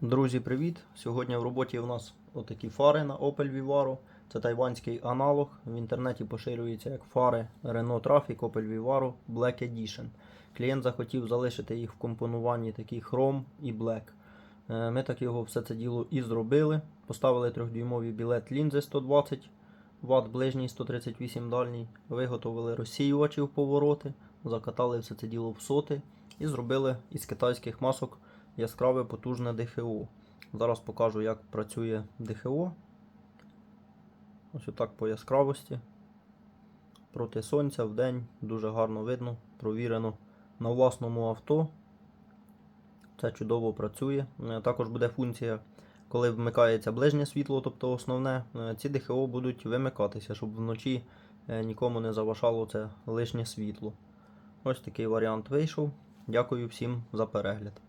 Друзі, привіт! Сьогодні в роботі у нас отакі фари на Opel Vivaro. Це тайванський аналог. В інтернеті поширюється як фари Renault Traffic Opel Vivaro Black Edition. Клієнт захотів залишити їх в компонуванні такі Chrome і Black. Е, Ми так його все це діло і зробили. Поставили 3-дюймові білет лінзи 120 Вт, ближній 138 дальній. Виготовили розсіювачі в повороти, закатали все це діло в соти і зробили із китайських масок яскраве потужне ДХО. Зараз покажу, як працює ДХО. Ось отак по яскравості. Проти сонця в день дуже гарно видно, провірено на власному авто. Це чудово працює. Е, Також буде функція, коли вмикається ближнє світло, тобто основне, е, ці ДХО будуть вимикатися, щоб вночі е, нікому не заважало це лишнє світло. Ось такий варіант вийшов. Дякую всім за перегляд.